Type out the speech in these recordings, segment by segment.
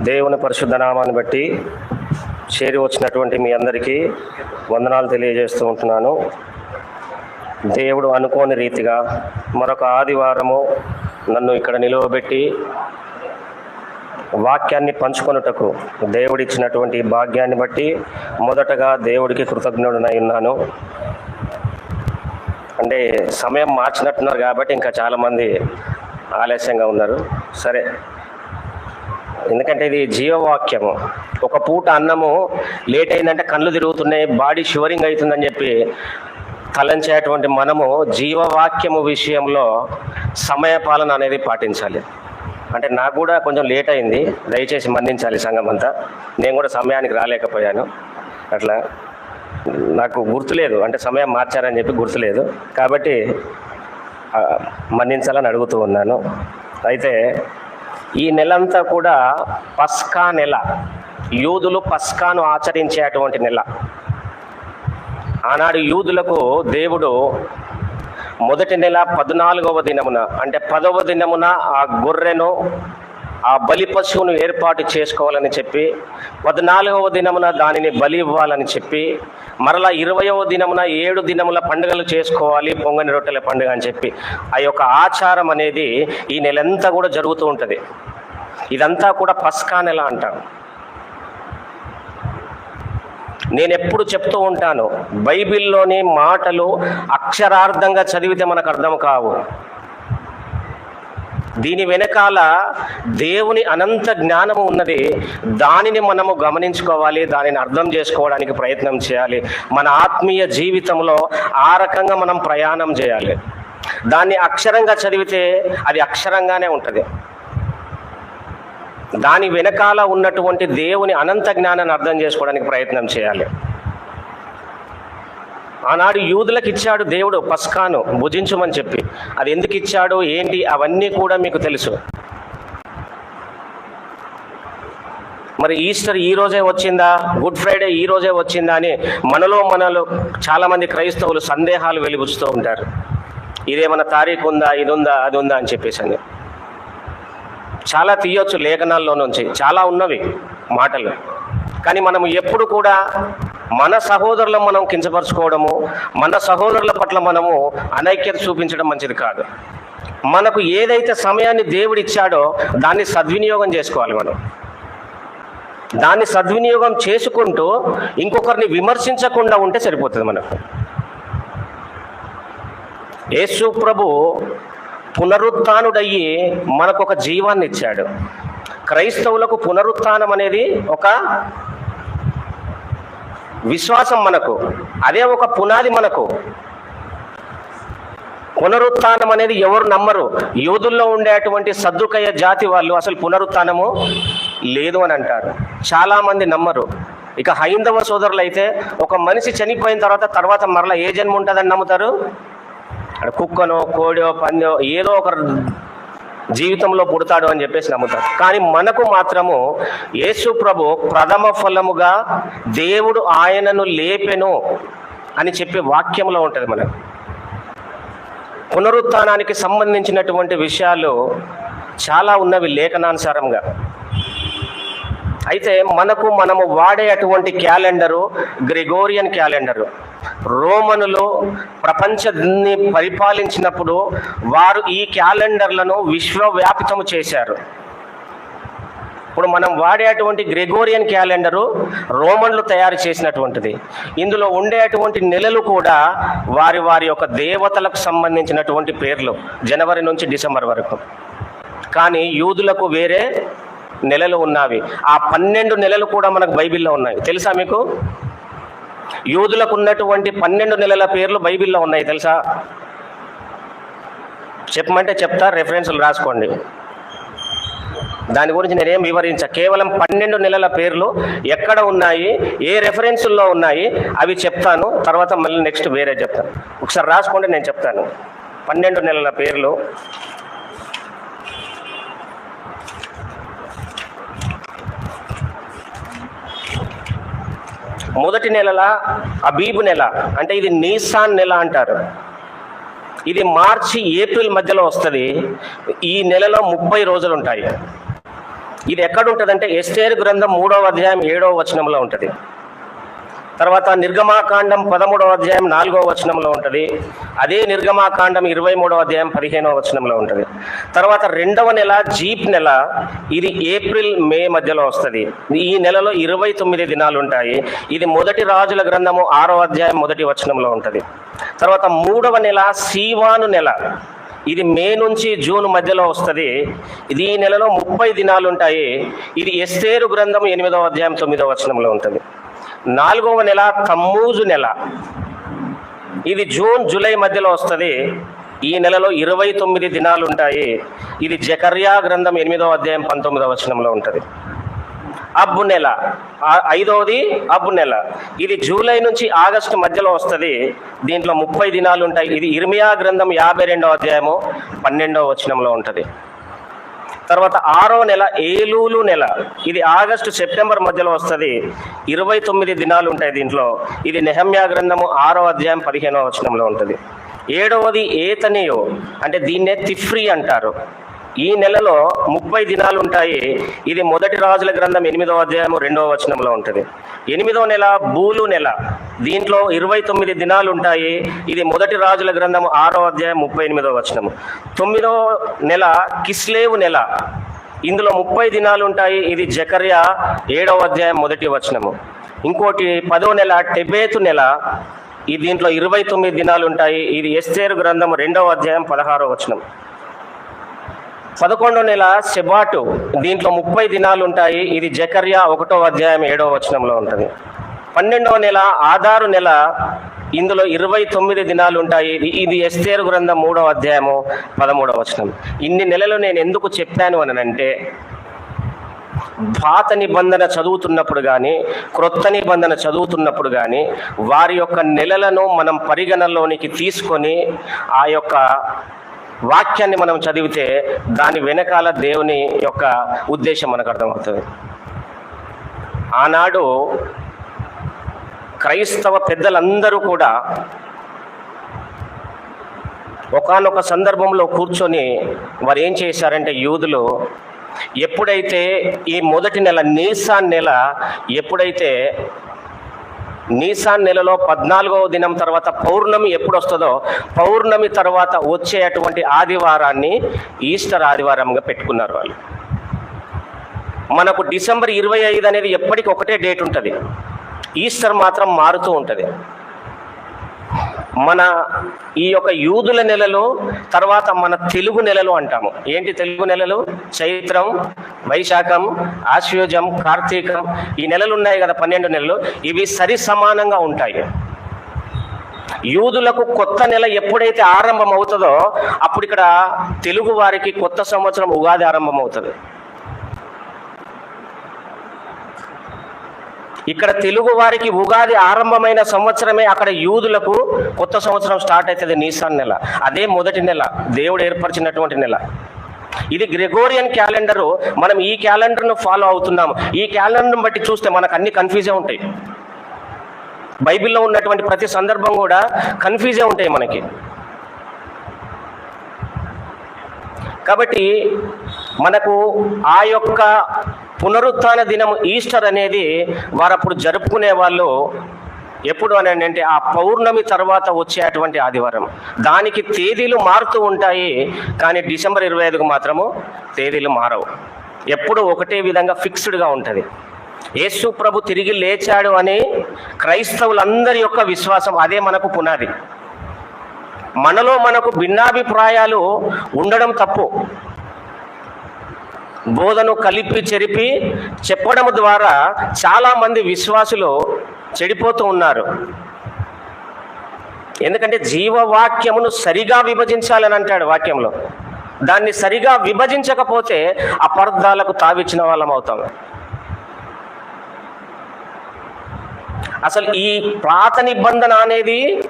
దేవుని పరిశుద్ధ నామాన్ని బట్టి చేరి వచ్చినటువంటి మీ అందరికీ వందనాలు తెలియజేస్తూ ఉంటున్నాను. దేవుడు అనుకోని రీతిగా మరొక ఆదివారము నన్ను ఇక్కడ నిలువబెట్టి వాక్యాన్ని పంచుకొనుటకు దేవుడిచ్చినటువంటి భాగ్యాన్ని బట్టి మొదటగా దేవుడికి కృతజ్ఞుడనై ఉన్నాను. అంటే సమయం మార్చినట్టున్నారు కాబట్టి ఇంకా చాలామంది ఆలస్యంగా ఉన్నారు. సరే ఎందుకంటే ఇది జీవవాక్యము. ఒక పూట అన్నము లేట్ అయిందంటే కళ్ళు తిరుగుతున్నాయి బాడీ షివరింగ్ అవుతుందని చెప్పి తలంచేటువంటి మనము జీవవాక్యము విషయంలో సమయపాలన అనేది పాటించాలి. అంటే నాకు కూడా కొంచెం లేట్ అయింది దయచేసి మన్నించాలి సంఘం అంతా. నేను కూడా సమయానికి రాలేకపోయాను. అట్లా నాకు గుర్తులేదు అంటే సమయం మార్చారని చెప్పి గుర్తులేదు. కాబట్టి మన్నించాలని అడుగుతూ ఉన్నాను. అయితే ఈ నెలంతా కూడా పస్కా నెల. యూదులు పస్కాను ఆచరించేటువంటి నెల. ఆనాడు యూదులకు దేవుడు మొదటి నెల పద్నాలుగవ దినమున అంటే పదవ దినమున ఆ గొర్రెను ఆ బలి పశువును ఏర్పాటు చేసుకోవాలని చెప్పి పద్నాలుగవ దినమున దానిని బలి ఇవ్వాలని చెప్పి మరలా ఇరవయవ దినమున ఏడు దినముల పండుగలు చేసుకోవాలి పొంగని రొట్టెల పండుగ అని చెప్పి. ఆ యొక్క ఆచారం అనేది ఈ నెలంతా కూడా జరుగుతూ ఉంటుంది. ఇదంతా కూడా పస్కా నెల అంటారు. నేను ఎప్పుడు చెప్తూ ఉంటాను బైబిల్లోని మాటలు అక్షరార్థంగా చదివితే మనకు అర్థం కావు. దీని వెనకాల దేవుని అనంత జ్ఞానము ఉన్నది. దానిని మనము గమనించుకోవాలి దానిని అర్థం చేసుకోవడానికి ప్రయత్నం చేయాలి. మన ఆత్మీయ జీవితంలో ఆ రకంగా మనం ప్రయాణం చేయాలి. దాన్ని అక్షరంగా చదివితే అది అక్షరంగానే ఉంటుంది. దాని వెనకాల ఉన్నటువంటి దేవుని అనంత జ్ఞానాన్ని అర్థం చేసుకోవడానికి ప్రయత్నం చేయాలి. ఆనాడు యూదులకు ఇచ్చాడు దేవుడు పస్కాను భుజించమని చెప్పి. అది ఎందుకు ఇచ్చాడు ఏంటి అవన్నీ కూడా మీకు తెలుసు. మరి ఈస్టర్ ఈ రోజే వచ్చిందా? గుడ్ ఫ్రైడే ఈ రోజే వచ్చిందా అని మనలో మనలో చాలామంది క్రైస్తవులు సందేహాలు వెలిబుచ్చుతూ ఉంటారు. ఇదేమన్నా తారీఖు ఉందా ఇది ఉందా అది ఉందా అని చెప్పేసి అని. చాలా తీయొచ్చు లేఖనాల్లో నుంచి చాలా ఉన్నవి మాటలు. కానీ మనం ఎప్పుడు కూడా మన సహోదరులను మనం కించపరచుకోవడము మన సహోదరుల పట్ల మనము అనైక్యత చూపించడం మంచిది కాదు. మనకు ఏదైతే సమయాన్ని దేవుడు ఇచ్చాడో దాన్ని సద్వినియోగం చేసుకోవాలి మనం. దాన్ని సద్వినియోగం చేసుకుంటూ ఇంకొకరిని విమర్శించకుండా ఉంటే సరిపోతుంది మనకు. యేసు ప్రభు పునరుత్డయ్యి మనకు ఒక జీవాన్ని ఇచ్చాడు. క్రైస్తవులకు పునరుత్నం అనేది ఒక విశ్వాసం మనకు అదే ఒక పునాది మనకు. పునరుత్నం అనేది ఎవరు నమ్మరు. యూదుల్లో ఉండేటువంటి సద్దుకయ్య జాతి వాళ్ళు అసలు పునరుత్నము లేదు అని అంటారు. చాలామంది నమ్మరు. ఇక హైందవ సోదరులు అయితే ఒక మనిషి చనిపోయిన తర్వాత తర్వాత మరలా ఏ జన్మ ఉంటుందని నమ్ముతారు? అక్కడ కుక్కనో కోడో పందో ఏదో ఒక జీవితంలో పుడతాడు అని చెప్పేసి నమ్ముతారు. కానీ మనకు మాత్రము యేసు ప్రభు ప్రథమ ఫలముగా దేవుడు ఆయనను లేపెను అని చెప్పే వాక్యంలో ఉంటుంది మనకు. పునరుత్నానికి సంబంధించినటువంటి విషయాలు చాలా ఉన్నవి లేఖనానుసారంగా. అయితే మనకు మనము వాడే అటువంటి క్యాలెండరు గ్రెగోరియన్ క్యాలెండరు. రోమనులు ప్రపంచాన్ని పరిపాలించినప్పుడు వారు ఈ క్యాలెండర్లను విశ్వవ్యాపితము చేశారు. ఇప్పుడు మనం వాడేటువంటి గ్రెగోరియన్ క్యాలెండరు రోమన్లు తయారు చేసినటువంటిది. ఇందులో ఉండేటువంటి నెలలు కూడా వారి వారి యొక్క దేవతలకు సంబంధించినటువంటి పేర్లు జనవరి నుంచి డిసెంబర్ వరకు. కానీ యూదులకు వేరే నెలలు ఉన్నవి. ఆ పన్నెండు నెలలు కూడా మనకు బైబిల్లో ఉన్నాయి. తెలుసా మీకు? యూదులకు ఉన్నటువంటి పన్నెండు నెలల పేర్లు బైబిల్లో ఉన్నాయి. తెలుసా? చెప్పమంటే చెప్తా రెఫరెన్స్లు రాసుకోండి. దాని గురించి నేనేం వివరించ కేవలం పన్నెండు నెలల పేర్లు ఎక్కడ ఉన్నాయి ఏ రెఫరెన్సుల్లో ఉన్నాయి అవి చెప్తాను. తర్వాత మళ్ళీ నెక్స్ట్ వేరే చెప్తాను. ఒకసారి రాసుకోండి నేను చెప్తాను. పన్నెండు నెలల పేర్లు మొదటి నెలల అబీబు నెల అంటే ఇది నీసాన్ నెల అంటారు. ఇది మార్చి ఏప్రిల్ మధ్యలో వస్తుంది. ఈ నెలలో ముప్పై రోజులు ఉంటాయి. ఇది ఎక్కడ ఉంటుందంటే ఎస్టేర్ గ్రంథం మూడవ అధ్యాయం ఏడవ వచనంలో ఉంటుంది. తర్వాత నిర్గమాకాండం పదమూడవ అధ్యాయం నాలుగవ వచనంలో ఉంటుంది. అదే నిర్గమాకాండం ఇరవై మూడవ అధ్యాయం పదిహేనవ వచనంలో ఉంటుంది. తర్వాత రెండవ నెల జీప్ నెల ఇది ఏప్రిల్ మే మధ్యలో వస్తుంది. ఈ నెలలో ఇరవై తొమ్మిది దినాలు ఉంటాయి. ఇది మొదటి రాజుల గ్రంథము ఆరో అధ్యాయం మొదటి వచనంలో ఉంటుంది. తర్వాత మూడవ నెల సీవాను నెల ఇది మే నుంచి జూన్ మధ్యలో వస్తుంది. ఇది ఈ నెలలో ముప్పై దినాలు ఉంటాయి. ఇది ఎస్తేరు గ్రంథం ఎనిమిదవ అధ్యాయం తొమ్మిదవ వచనంలో ఉంటుంది. నాలుగవ నెల తమ్మూజు నెల. ఇది జూన్ జూలై మధ్యలో వస్తుంది. ఈ నెలలో ఇరవై తొమ్మిది దినాలు ఉంటాయి. ఇది జకర్యా గ్రంథం ఎనిమిదవ అధ్యాయం పంతొమ్మిదవ వచనంలో ఉంటుంది. అబ్బు నెల. ఐదవది అబ్బు నెల. ఇది జూలై నుంచి ఆగస్టు మధ్యలో వస్తుంది. దీంట్లో ముప్పై దినాలు ఉంటాయి. ఇది ఇర్మియా గ్రంథం యాభై రెండవ అధ్యాయము పన్నెండవ వచనంలో ఉంటుంది. తర్వాత ఆరో నెల ఏలూలు నెల. ఇది ఆగస్టు సెప్టెంబర్ మధ్యలో వస్తుంది. ఇరవై తొమ్మిది దినాలు ఉంటాయి దీంట్లో. ఇది నెహమ్యా గ్రంథము ఆరో అధ్యాయం పదిహేనో వచనంలో ఉంటుంది. ఏడవది ఏతనియో అంటే దీన్నే తిఫ్రీ అంటారు. ఈ నెలలో ముప్పై దినాలు ఉంటాయి. ఇది మొదటి రాజుల గ్రంథం ఎనిమిదవ అధ్యాయము రెండవ వచనంలో ఉంటుంది. ఎనిమిదవ నెల బూలు నెల. దీంట్లో ఇరవై తొమ్మిది దినాలు ఉంటాయి ఇది మొదటి రాజుల గ్రంథం ఆరో అధ్యాయం ముప్పై ఎనిమిదవ వచనము. తొమ్మిదవ నెల కిస్లేవు నెల. ఇందులో ముప్పై దినాలు ఉంటాయి ఇది జకర్య ఏడవ అధ్యాయం మొదటి వచనము. ఇంకోటి పదో నెల టెబేతు నెల. ఈ దీంట్లో ఇరవై తొమ్మిది దినాలు ఉంటాయి ఇది ఎస్తేరు గ్రంథం రెండవ అధ్యాయం పదహారో వచనం. పదకొండో నెల సెబాటు. దీంట్లో ముప్పై దినాలు ఉంటాయి. ఇది జకర్యా ఒకటో అధ్యాయం ఏడవ వచనంలో ఉంటుంది. పన్నెండవ నెల ఆధారు నెల ఇందులో ఇరవై తొమ్మిది దినాలు ఉంటాయి. ఇది- ఇది ఎస్తేరు గ్రంథం మూడవ అధ్యాయము పదమూడవ వచనం. ఇన్ని నెలలు నేను ఎందుకు చెప్పాను అని అంటే పాత నిబంధన చదువుతున్నప్పుడు కానీ క్రొత్త నిబంధన చదువుతున్నప్పుడు కానీ వారి యొక్క నెలలను మనం పరిగణలోనికి తీసుకొని ఆ యొక్క వాక్యాన్ని మనం చదివితే దాని వెనకాల దేవుని యొక్క ఉద్దేశం మనకు అర్థమవుతుంది. ఆనాడు క్రైస్తవ పెద్దలందరూ కూడా ఒకానొక సందర్భంలో కూర్చొని వారు ఏం చేశారంటే యూదులు ఎప్పుడైతే ఈ మొదటి నెల నీసాన్ నెల ఎప్పుడైతే నీసాన్ నెలలో పద్నాలుగవ దినం తర్వాత పౌర్ణమి ఎప్పుడు వస్తుందో పౌర్ణమి తర్వాత వచ్చేటువంటి ఆదివారాన్ని ఈస్టర్ ఆదివారంగా పెట్టుకున్నారు వాళ్ళు. మనకు డిసెంబర్ ఇరవై ఐదు అనేది ఎప్పటికి ఒకటే డేట్ ఉంటుంది. ఈస్టర్ మాత్రం మారుతూ ఉంటుంది. మన ఈ యొక్క యూదుల నెలలు తర్వాత మన తెలుగు నెలలు అంటాము. ఏంటి తెలుగు నెలలు? చైత్రం వైశాఖం ఆశ్వజం కార్తీకం ఈ నెలలు ఉన్నాయి కదా పన్నెండు నెలలు. ఇవి సరి సమానంగా ఉంటాయి. యూదులకు కొత్త నెల ఎప్పుడైతే ఆరంభం అవుతుందో అప్పుడు ఇక్కడ తెలుగు వారికి కొత్త సంవత్సరం ఉగాది ఆరంభం అవుతుంది ఇక్కడ తెలుగు వారికి ఉగాది ఆరంభమైన సంవత్సరమే అక్కడ యూదులకు కొత్త సంవత్సరం స్టార్ట్ అవుతుంది నీసాన్ నెల. అదే మొదటి నెల. దేవుడు ఏర్పరిచినటువంటి నెల. ఇది గ్రెగోరియన్ క్యాలెండరు. మనం ఈ క్యాలెండర్ను ఫాలో అవుతున్నాము. ఈ క్యాలెండర్ను బట్టి చూస్తే మనకు అన్ని కన్ఫ్యూజే ఉంటాయి. బైబిల్లో ఉన్నటువంటి ప్రతి సందర్భం కూడా కన్ఫ్యూజే ఉంటాయి మనకి. కాబట్టి మనకు ఆ యొక్క పునరుత్థాన దినం ఈస్టర్ అనేది వారు అప్పుడు జరుపుకునే వాళ్ళు ఎప్పుడు అని అంటే ఆ పౌర్ణమి తర్వాత వచ్చేటువంటి ఆదివారం. దానికి తేదీలు మారుతూ ఉంటాయి కానీ డిసెంబర్ ఇరవై ఐదుకు మాత్రము తేదీలు మారవు. ఎప్పుడు ఒకటే విధంగా ఫిక్స్డ్గా ఉంటుంది. యేసు ప్రభు తిరిగి లేచాడు అని క్రైస్తవులందరి యొక్క విశ్వాసం అదే మనకు పునాది. మనలో మనకు భిన్నాభిప్రాయాలు ఉండడం తప్పు. బోధను కలిపి చెరిపి చెప్పడం ద్వారా చాలామంది విశ్వాసులు చెడిపోతూ ఉన్నారు. ఎందుకంటే జీవవాక్యమును సరిగా విభజించాలని అంటాడు వాక్యంలో. దాన్ని సరిగా విభజించకపోతే అపార్థాలకు తావిచ్చిన వాళ్ళం అవుతాం. అసలు ఈ పాత నిబంధన అనేది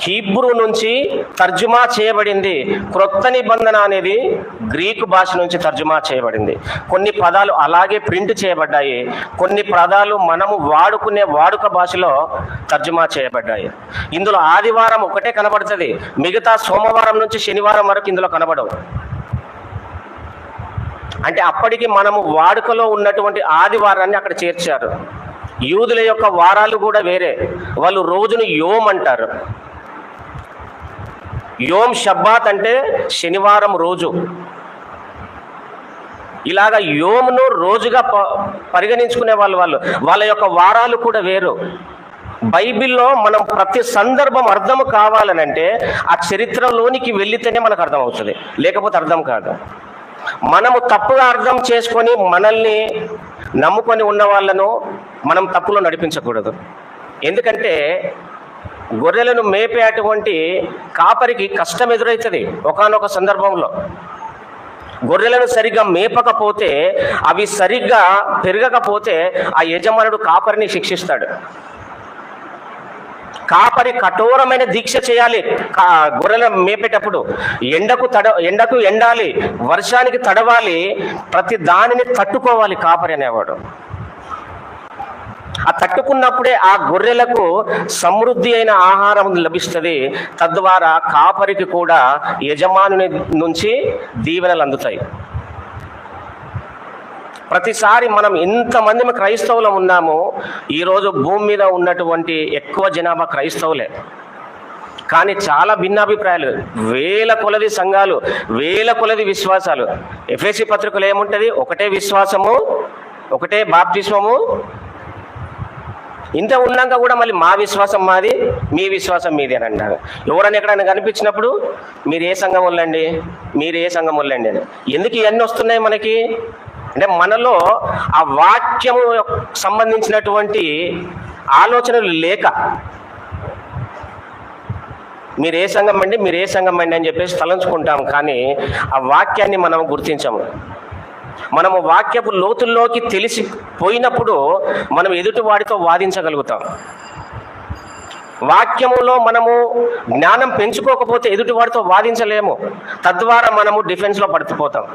హీబ్రూ నుంచి తర్జుమా చేయబడింది. క్రొత్త నిబంధన అనేది గ్రీకు భాష నుంచి తర్జుమా చేయబడింది. కొన్ని పదాలు అలాగే ప్రింట్ చేయబడ్డాయి. కొన్ని పదాలు మనము వాడుకునే వాడుక భాషలో తర్జుమా చేయబడ్డాయి. ఇందులో ఆదివారం ఒకటే కనబడుతుంది. మిగతా సోమవారం నుంచి శనివారం వరకు ఇందులో కనబడవు. అంటే అప్పటికి మనము వాడుకలో ఉన్నటువంటి ఆదివారాన్ని అక్కడ చేర్చారు. యూదుల యొక్క వారాలు కూడా వేరే. వాళ్ళు రోజును యోమ్ అంటారు. యోమ్ షబ్బాత్ అంటే శనివారం రోజు. ఇలాగ యోమును రోజుగా ప- పరిగణించుకునే వాళ్ళు వాళ్ళు. వాళ్ళ యొక్క వారాలు కూడా వేరు. బైబిల్లో మనం ప్రతి సందర్భం అర్థం కావాలనంటే ఆ చరిత్రలోనికి వెళ్ళితేనే మనకు అర్థం అవుతుంది లేకపోతే అర్థం కాదు. మనము తప్పుగా అర్థం చేసుకొని మనల్ని నమ్ముకొని ఉన్న వాళ్ళను మనం తప్పులో నడిపించకూడదు. ఎందుకంటే గొర్రెలను మేపే అటువంటి కాపరికి కష్టం ఎదురవుతుంది ఒకానొక సందర్భంలో. గొర్రెలను సరిగ్గా మేపకపోతే అవి సరిగ్గా పెరగకపోతే ఆ యజమానుడు కాపరిని శిక్షిస్తాడు. కాపరి కఠోరమైన దీక్ష చేయాలి. గొర్రెల గొర్రెలను మేపేటప్పుడు ఎండకు తడ ఎండకు ఎండాలి వర్షానికి తడవాలి ప్రతి దానిని తట్టుకోవాలి కాపరి అనేవాడు. ఆ తట్టుకున్నప్పుడే ఆ గొర్రెలకు సమృద్ధి అయిన ఆహారం లభిస్తుంది. తద్వారా కాపరికి కూడా యజమానుని నుంచి దీవెనలు అందుతాయి. ప్రతిసారి మనం ఇంతమంది క్రైస్తవులం ఉన్నాము ఈరోజు భూమి మీద ఉన్నటువంటి ఎక్కువ జనాభా క్రైస్తవులే. కానీ చాలా భిన్నాభిప్రాయాలు. వేల కొలది సంఘాలు వేల కొలది విశ్వాసాలు. ఎఫ్ఎసి పత్రికలు ఏముంటుంది? ఒకటే విశ్వాసము ఒకటే బాప్తిస్మము. ఇంత ఉన్నాక కూడా మళ్ళీ మా విశ్వాసం మాది మీ విశ్వాసం మీది అని అంటారు. ఎవరైనా ఎక్కడైనా కనిపించినప్పుడు మీరు ఏ సంఘం వెళ్ళండి? మీరు ఏ సంఘం వాళ్ళండి? ఎందుకు ఇవన్నీ వస్తున్నాయి మనకి? అంటే మనలో ఆ వాక్యము సంబంధించినటువంటి ఆలోచనలు లేక మీరు ఏ సంఘం అండి మీరు ఏ సంఘం అండి అని చెప్పేసి తలంచుకుంటాం కానీ ఆ వాక్యాన్ని మనం గుర్తించము. మనము వాక్యపు లోతుల్లోకి తెలిసి పోయినప్పుడు మనం ఎదుటి వాడితో వాదించగలుగుతాం. వాక్యములో మనము జ్ఞానం పెంచుకోకపోతే ఎదుటి వాడితో వాదించలేము. తద్వారా మనము డిఫెన్స్లో పడిపోతాం.